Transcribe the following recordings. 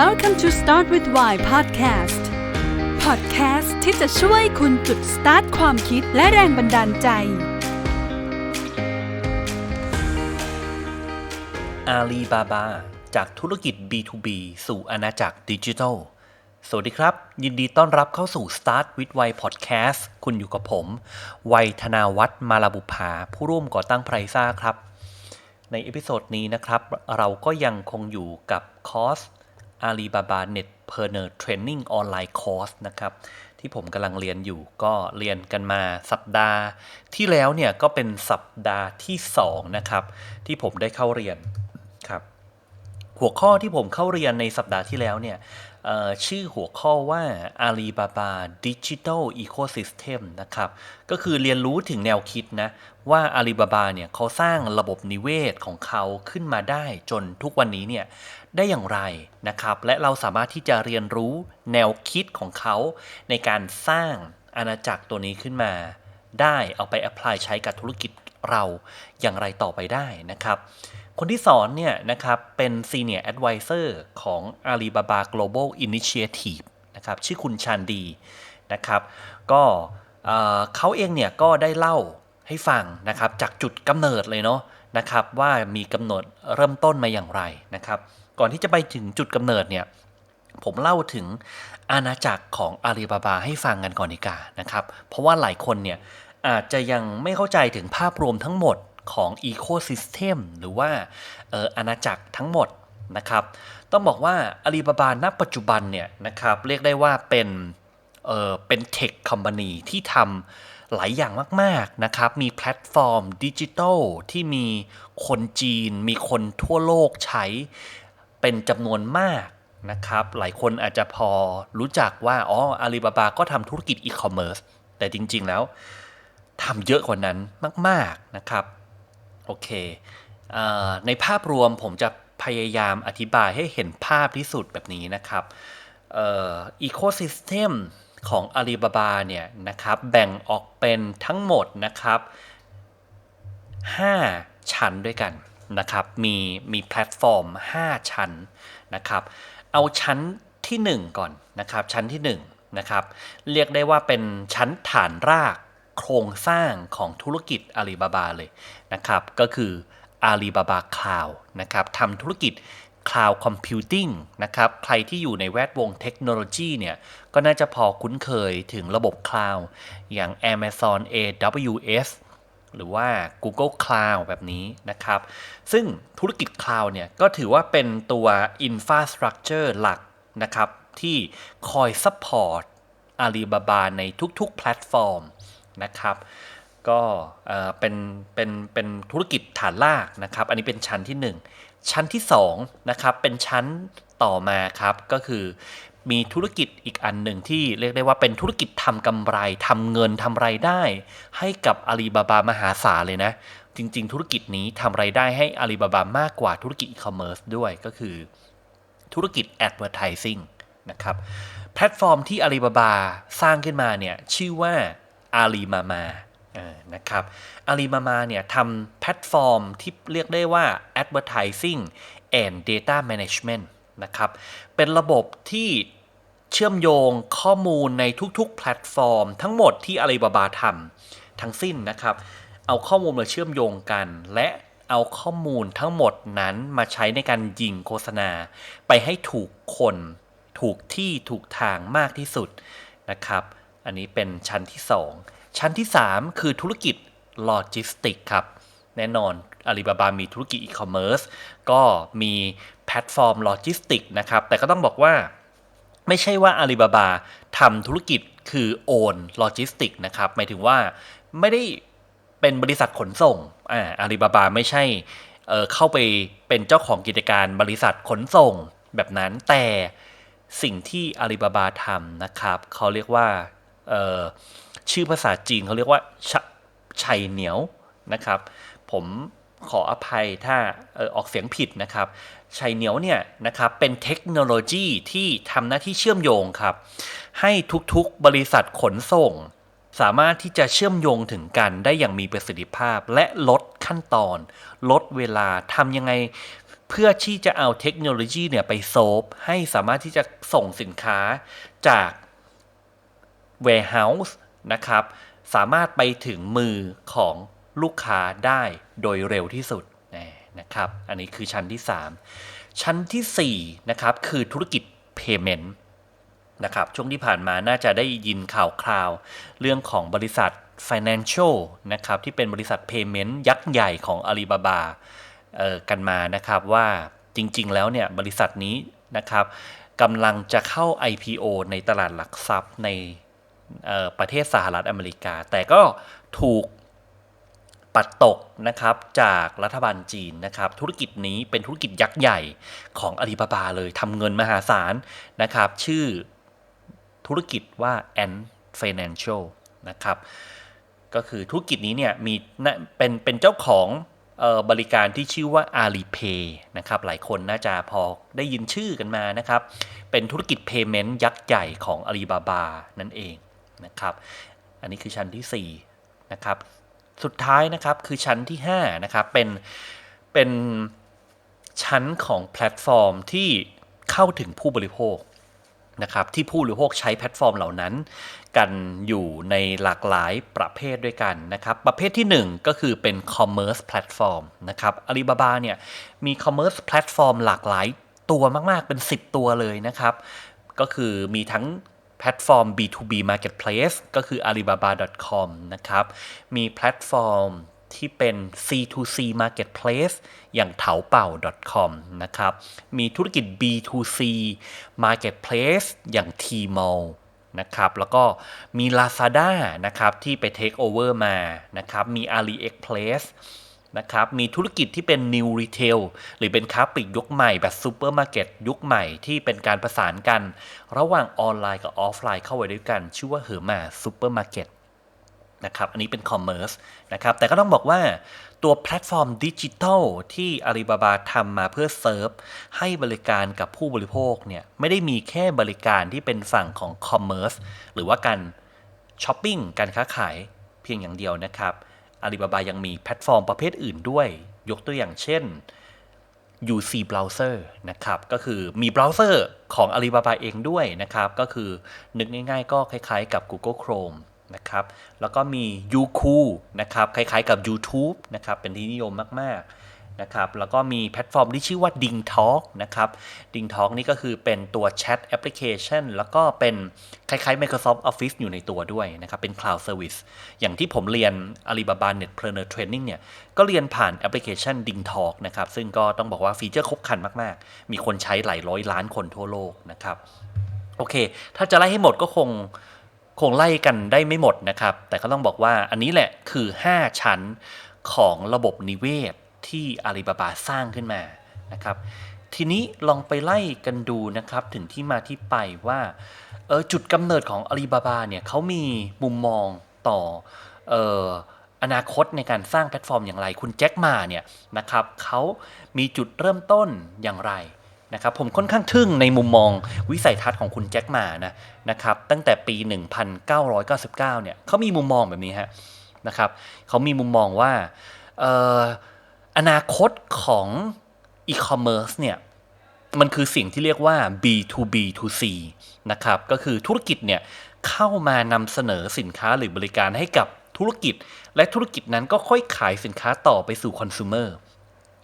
Welcome to Start with Why Podcast Podcast ที่จะช่วยคุณจุดสตาร์ทความคิดและแรงบันดาลใจอาลีบาบาจากธุรกิจ B2B สู่อาณาจักรดิจิทัล สวัสดีครับ ยินดีต้อนรับเข้าสู่ Start with Why Podcast คุณอยู่กับผม วัยธนาวัฒน์มาลาบุภา ผู้ร่วมก่อตั้งไพรซ่าครับ ในเอพิโซดนี้นะครับ เราก็ยังคงอยู่กับคอร์ส Alibaba Net p e r n e r Training Online Course นะครับ ที่ผมกำลังเรียนอยู่ก็เรียนกันมาสัปดาห์ ที่แล้วเนี่ยก็เป็นสัปดาห์ที่ 2 นะครับ ที่ผมได้เข้าเรียนครับ หัวข้อที่ผมเข้าเรียนในสัปดาห์ที่แล้วเนี่ย ชื่อหัวข้อว่า Alibaba Digital Ecosystem นะครับ ก็คือเรียนรู้ถึงแนวคิดนะ ว่า Alibaba เนี่ยเขาสร้างระบบนิเวศของเขาขึ้นมาได้จนทุกวันนี้เนี่ยได้อย่างไรนะครับ และเราสามารถที่จะเรียนรู้แนวคิดของเขา ในการสร้างอาณาจักรตัวนี้ขึ้นมา ได้เอาไป apply ใช้กับธุรกิจ เราอย่างไรต่อไปได้นะครับ คนที่สอนเนี่ยนะครับเป็น Senior Advisor ของ Alibaba Global Initiative นะครับชื่อคุณชานดีนะครับ ก็เอ่อเขาเองเนี่ยก็ได้เล่าให้ฟังนะครับจากจุดกำเนิดเลยเนาะนะครับว่ามีกำหนดเริ่มต้นมาอย่างไรนะครับ ก่อนที่จะไปถึงจุดกำเนิดเนี่ยผมเล่าถึงอาณาจักรของอาลีบาบาให้ฟังกันก่อนดีกว่านะครับ เพราะว่าหลายคนเนี่ย อาจจะยังไม่เข้าใจถึงภาพรวมทั้งหมดของอีโคซิสเต็มหรือว่าอออาณาจักรทั้งหมดนะครับ ต้องบอกว่าอาลีบาบาณปัจจุบันเนี่ยนะครับเรียกได้ว่าเป็นเออเป็นเทคคอมพานีที่ทำหลายอย่างมาก ๆ นะครับ มีแพลตฟอร์มดิจิทัลที่มีคนจีน มีคนทั่วโลกใช้เป็นจำนวนมากนะครับ หลายคนอาจจะพอรู้จักว่า อ๋ออาลีบาบาก็ทำธุรกิจอีคอมเมิร์ซแต่จริง ๆ แล้ว ทำเยอะกว่านั้นมาก ๆนะครับโอเคอในภาพรวมผมจะพยายามอธิบายให้เห็นภาพที่สุดแบบนี้นะครับอีโคซิสเต็มของอาลีบาบาเนี่ยนะครับแบ่งออกเป็นทั้งหมดนะครับ 5 ชั้นด้วยกันนะครับมีมีแพลตฟอร์ม 5 ชั้นนะครับเอาชั้นที่ 1 ก่อนนะครับชั้นที่1นะครับเรียกได้ว่าเป็นชั้นฐานราก โครงสร้างของธุรกิจอาลีบาบาเลยนะครับก็คืออาลีบาบาคลาวนะครับทำธุรกิจ Cloud Computing นะครับ ใครที่อยู่ในแวดวงเทคโนโลยีเนี่ย ก็น่าจะพอคุ้นเคยถึงระบบ Cloud อย่าง Amazon AWS หรือว่า Google Cloud แบบนี้นะครับ ซึ่งธุรกิจ Cloud เนี่ย ก็ถือว่าเป็นตัว Infrastructure หลักนะครับ ที่คอย support Alibaba ในทุกๆ แพลตฟอร์ม นะครับ ก็เป็นเป็นเป็นธุรกิจฐานรากนะครับ อันนี้เป็นชั้นที่ 1 ชั้นที่2นะครับเป็นชั้นต่อมาครับก็คือมีธุรกิจอีกอันหนึ่งที่เรียกได้ว่าเป็นธุรกิจทำกำไรทำเงินทำไรายได้ ให้กับอาลีบาบามหาศาลเลยนะ จริง ๆ ธุรกิจนี้ทำไรายได้ให้อาลีบาบามากกว่าธุรกิจอีคอมเมิร์ซด้วยก็คือ ธุรกิจ Advertising นะครับแพลตฟอร์มที่อาลีบาบาสร้างขึ้นมาเนี่ยชื่อว่า อาลีมามานะครับอาลีมามาเนี่ยทำแพลตฟอร์มที่เรียกได้ว่า Advertising and Data Management นะครับ เป็นระบบที่เชื่อมโยงข้อมูลในทุกๆ แพลตฟอร์ม ทั้งหมดที่อาลีบาบาทำทั้งสิ้นนะครับ เอาข้อมูลมาเชื่อมโยงกัน และเอาข้อมูลทั้งหมดนั้นมาใช้ในการยิงโฆษณา ไปให้ถูกคน ถูกที่ถูกทางมากที่สุดนะครับ อันนี้เป็นชั้นที่ 2 ชั้นที่ 3 คือธุรกิจโลจิสติกครับ แน่นอนอาลีบาบามีธุรกิจอีคอมเมิร์ซก็มีแพลตฟอร์มโลจิสติกนะครับ แต่ก็ต้องบอกว่าไม่ใช่ว่าอาลีบาบาทำธุรกิจคือโอนโลจิสติกนะครับ หมายถึงว่าไม่ได้เป็นบริษัทขนส่งอ่าอาลีบาบาไม่ใช่เเข้าไปเป็นเจ้าของกิจการบริษัทขนส่งแบบนั้นแต่สิ่งที่อาลีบาบาทำนะครับ เขาเรียกว่า ชื่อภาษาจีนเขาเรียกว่าชัยเหนียวนะครับ ผมขออภัยถ้าอออกเสียงผิดนะครับชัยเหนียวเนี่ยนะครับเป็นเทคโนโลยีที่ทำหน้าที่เชื่อมโยงครับ ให้ทุกๆบริษัทขนส่ง สามารถที่จะเชื่อมโยงถึงกันได้อย่างมีประสิทธิภาพ และลดขั้นตอน ลดเวลาทำยังไงเพื่อที่จะเอาเทคโนโลยีเนี่ยไปโซฟให้สามารถที่จะส่งสินค้าจาก warehouse นะครับ สามารถไปถึงมือของลูกค้าได้โดยเร็วที่สุดนะครับ อันนี้คือชั้นที่ 3 ชั้นที่ 4 นะครับ คือธุรกิจ payment นะครับ ช่วงที่ผ่านมาน่าจะได้ยินข่าวคราว เรื่องของบริษัท Financial นะครับ ที่เป็นบริษัท Payment ยักษ์ใหญ่ของ Alibaba เออกันมานะครับว่าจริงๆ แล้วเนี่ยบริษัทนี้นะครับกำลังจะเข้า IPO ในตลาดหลักทรัพย์ใน ประเทศสหรัฐอเมริกา แต่ก็ถูกปัดตกนะครับจากรัฐบาลจีนนะครับ ธุรกิจนี้เป็นธุรกิจยักษ์ใหญ่ของอาลีบาบาเลยทำเงินมหาศาลนะครับ ชื่อธุรกิจว่า Ant Financial นะครับ ก็คือธุรกิจนี้เนี่ยมีเป็นเป็นเจ้าของบริการที่ชื่อว่า Alipay นะครับ หลายคนน่าจะพอได้ยินชื่อกันมานะครับ เป็นธุรกิจ Payment ยักษ์ใหญ่ของ Alibaba นั่นเอง นะครับ อันนี้คือชั้นที่4นะครับ สุดท้ายนะครับคือชั้นที่5นะครับ เป็น เป็นชั้นของแพลตฟอร์มที่เข้าถึงผู้บริโภคนะครับที่ผู้บริโภคใช้แพลตฟอร์มเหล่านั้น กันอยู่ในหลากหลายประเภทด้วยกันนะครับ ประเภทที่ 1 ก็คือเป็น Commerce Platform นะครับอาลีบาบาเนี่ยมี Commerce Platform หลากหลายตัวมาก ๆ เป็น 10 ตัวเลยนะครับ ก็คือมีทั้ง แพลตฟอร์ม B2B Marketplace ก็คือ alibaba.com นะครับ มีแพลตฟอร์มที่เป็น C2C Marketplace อย่างเถาเป่า .com นะครับ มีธุรกิจ B2C Marketplace อย่าง Tmall นะครับ แล้วก็มี Lazada นะครับ ที่ไป Take Over มา นะครับ มี AliExpress นะครับ มีธุรกิจที่เป็น New Retail หรือเป็นค้าปลีกยุคใหม่แบบซูเปอร์มาร์เก็ตยุคใหม่ที่เป็นการประสานกัน ระหว่างออนไลน์กับออฟไลน์เข้าไว้ด้วยกัน ชื่อว่าเฮอร์มาซูเปอร์มาร์เก็ตนะครับ อันนี้เป็นคอมเมอร์สนะครับ แต่ก็ต้องบอกว่าตัวแพลตฟอร์มดิจิทัลที่อาลีบาบาทำมาเพื่อเซิร์ฟให้บริการกับผู้บริโภคเนี่ยไม่ได้มีแค่บริการที่เป็นฝั่งของคอมเมอร์สหรือว่าการช้อปปิ้งการค้าขายเพียงอย่างเดียวนะครับ อาลีบาบายังมีแพลตฟอร์มประเภทอื่นด้วย ยกตัวอย่างเช่น UC Browser นะครับ ก็คือมีเบราว์เซอร์ของ Alibaba เองด้วยนะครับ ก็คือนึกง่ายๆ ก็คล้ายๆ กับ Google Chrome นะครับ แล้วก็มี Youku นะครับ คล้ายๆกับ YouTube นะครับ เป็นที่นิยมมากๆ นะครับแล้วก็มีแพลตฟอร์มที่ชื่อว่า Ding Talk นะครับ Ding Talk นี่ก็คือเป็นตัวแชทแอปพลิเคชันแล้วก็เป็นคล้ายๆ Microsoft Office อยู่ในตัวด้วยนะครับ เป็น Cloud Service อย่างที่ผมเรียน Alibaba Netpreneur Training เนี่ย ก็เรียนผ่านแอปพลิเคชัน Ding Talk นะครับ ซึ่งก็ต้องบอกว่าฟีเจอร์ครบครันมากๆ มีคนใช้หลายร้อยล้านคนทั่วโลกนะครับ โอเค ถ้าจะไล่ให้หมดก็คงคงไล่กันได้ไม่หมดนะครับ แต่ก็ต้องบอกว่าอันนี้แหละคือ 5 ชั้นของระบบนิเวศ ที่อาลีบาบาสร้างขึ้นมานะครับ ทีนี้ลองไปไล่กันดูนะครับถึงที่มาที่ไปว่าเออจุดกำเนิดของอาลีบาบาเนี่ยเขามีมุมมองต่อเอออนาคตในการสร้างแพลตฟอร์มอย่างไร คุณแจ็คมาเนี่ยนะครับเขามีจุดเริ่มต้นอย่างไรนะครับผมค่อนข้างทึ่งในมุมมองวิสัยทัศน์ของคุณแจ็คมานะนะครับตั้งแต่ปี 1999 เนี่ยเขามีมุมมองแบบนี้ฮะนะครับเขามีมุมมองว่า อนาคตของอีคอมเมิร์ซเนี่ยมันคือสิ่งที่เรียกว่า B2B2C นะครับ ก็คือธุรกิจเนี่ยเข้ามานำเสนอสินค้าหรือบริการให้กับธุรกิจ และธุรกิจนั้นก็ค่อยขายสินค้าต่อไปสู่คอน sumer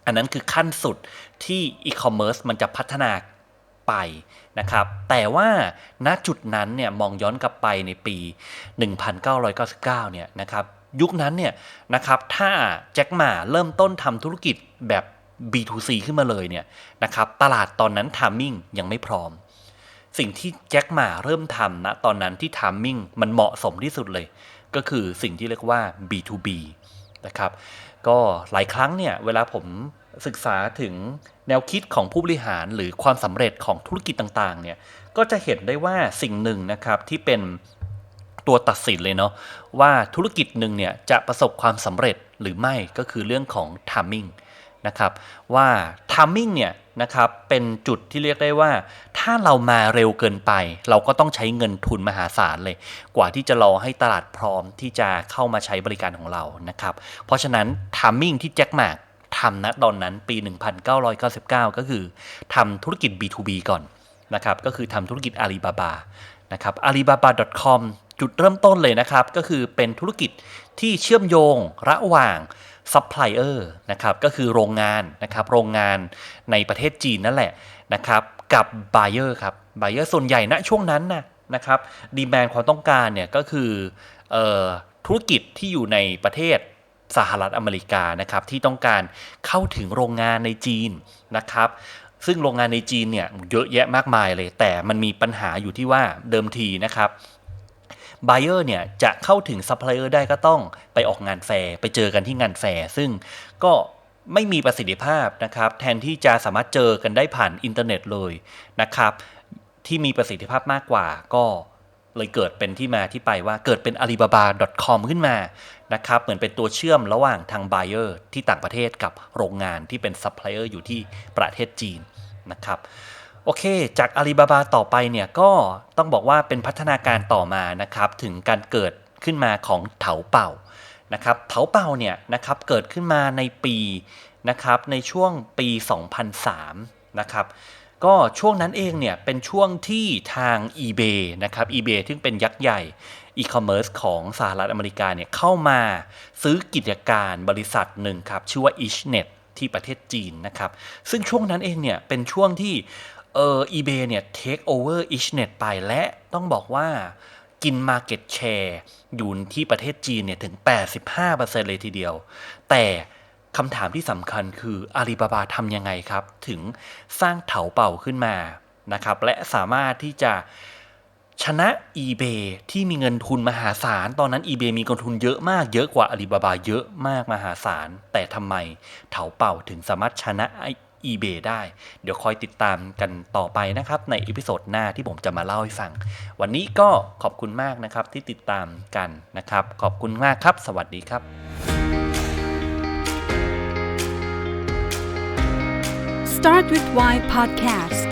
อันนั้นคือขั้นสุดที่อีคอมเมิร์ซมันจะพัฒนาไปนะครับ แต่ว่าณจุดนั้นเนี่ยมองย้อนกลับไปในปี 1999 เนี่ยนะครับ ยุคนั้นเนี่ยนะครับถ้าแจ็คหมาเริ่มต้นทำธุรกิจแบบ B2C ขึ้นมาเลยเนี่ยนะครับตลาดตอนนั้นทามมิ่งยังไม่พร้อม สิ่งที่แจ็คหมาเริ่มทำนะตอนนั้นที่ทามมิ่งมันเหมาะสมที่สุดเลย ก็คือสิ่งที่เรียกว่า B2B นะครับก็หลายครั้งเนี่ยเวลาผมศึกษาถึงแนวคิดของผู้บริหารหรือความสำเร็จของธุรกิจต่างๆเนี่ยก็จะเห็นได้ว่าสิ่งหนึ่งนะครับที่เป็น ตัวตัดสินเลยเนาะว่าธุรกิจหนึ่งเนี่ยจะประสบความสำเร็จหรือไม่ก็คือเรื่องของ timing นะครับว่า timing เนี่ยนะครับเป็นจุดที่เรียกได้ว่า ถ้าเรามาเร็วเกินไป เราก็ต้องใช้เงินทุนมหาศาลเลย กว่าที่จะรอให้ตลาดพร้อมที่จะเข้ามาใช้บริการของเรานะครับเพราะฉะนั้น timing ที่แจ็คหมากทำนะตอนนั้นปี 1999 ก็คือทำธุรกิจ B2B ก่อนนะครับก็คือทำธุรกิจ Alibaba นะครับ alibaba.com จุดเริ่มต้นเลยนะครับ ก็คือเป็นธุรกิจที่เชื่อมโยงระหว่างซัพพลายเออร์นะครับก็คือโรงงานนะครับโรงงานในประเทศจีนนั่นแหละนะครับกับ Buyer ครับ Buyer ส่วนใหญ่ณช่วงนั้นนะนะครับดีแมนความต้องการเนี่ยก็คือออธุรกิจที่อยู่ในประเทศสหรัฐอเมริกานะครับที่ต้องการเข้าถึงโรงงานในจีนนะครับซึ่งโรงงานในจีนเนี่ยเยอะแยะมากมายเลย แต่มันมีปัญหาอยู่ที่ว่าเดิมทีนะครับ บเออร์เนี่ยจะเข้าถึงซัพพลายเออร์ได้ก็ต้องไปออกงานแฟร์ไปเจอกันที่งานแฟร์ซึ่งก็ไม่มีประสิทธิภาพนะครับ แทนที่จะสามารถเจอกันได้ผ่านอินเทอร์เน็ตเลยนะครับ ที่มีประสิทธิภาพมากกว่าก็เลยเกิดเป็นที่มาที่ไปว่าเกิดเป็น alibaba.com ขึ้นมานะครับเหมือนเป็นตัวเชื่อมระหว่างทาง buyer ที่ต่างประเทศกับโรงงานที่เป็น supplier อยู่ที่ประเทศจีนนะครับ โอเค จาก Alibaba ต่อไปเนี่ยก็ต้องบอกว่าเป็นพัฒนาการต่อมานะครับถึงการเกิดขึ้นมาของเถาเป่านะครับเถาเป่าเนี่ยนะครับเกิดขึ้นมาในปีนะครับในช่วงปี 2003 นะครับก็ช่วงนั้นเองเนี่ยเป็นช่วงที่ทาง eBay นะครับ eBay ซึ่งเป็นยักษ์ใหญ่อีคอมเมิร์ซของสหรัฐอเมริกาเนี่ยเข้ามาซื้อกิจการบริษัทหนึ่งครับชื่อว่า Ichnet ที่ประเทศจีนนะครับซึ่งช่วงนั้นเองเนี่ยเป็นช่วงที่ เออ eBay เนี่ย take over Ichnet ไปและต้องบอกว่ากิน Market Share อยู่ที่ประเทศจีนเนี่ย ถึง 85%เลยทีเดียว แต่คำถามที่สำคัญคืออาลีบาบาทำยังไงครับ ถึงสร้างเถาเป่าขึ้นมานะครับ และสามารถที่จะชนะ eBay ที่มีเงินทุนมหาศาล ตอนนั้น eBay มีเงินทุนเยอะมาก เยอะกว่าอาลีบาบาเยอะมากมหาศาล แต่ทำไมเถาเป่าถึงสามารถชนะ eBay ได้ เดี๋ยวคอยติดตามกันต่อไปนะครับในอีพิโซดหน้าที่ผมจะมาเล่าให้ฟัง วันนี้ก็ขอบคุณมากนะครับที่ติดตามกันนะครับ ขอบคุณมากครับ สวัสดีครับ Start with Why Podcast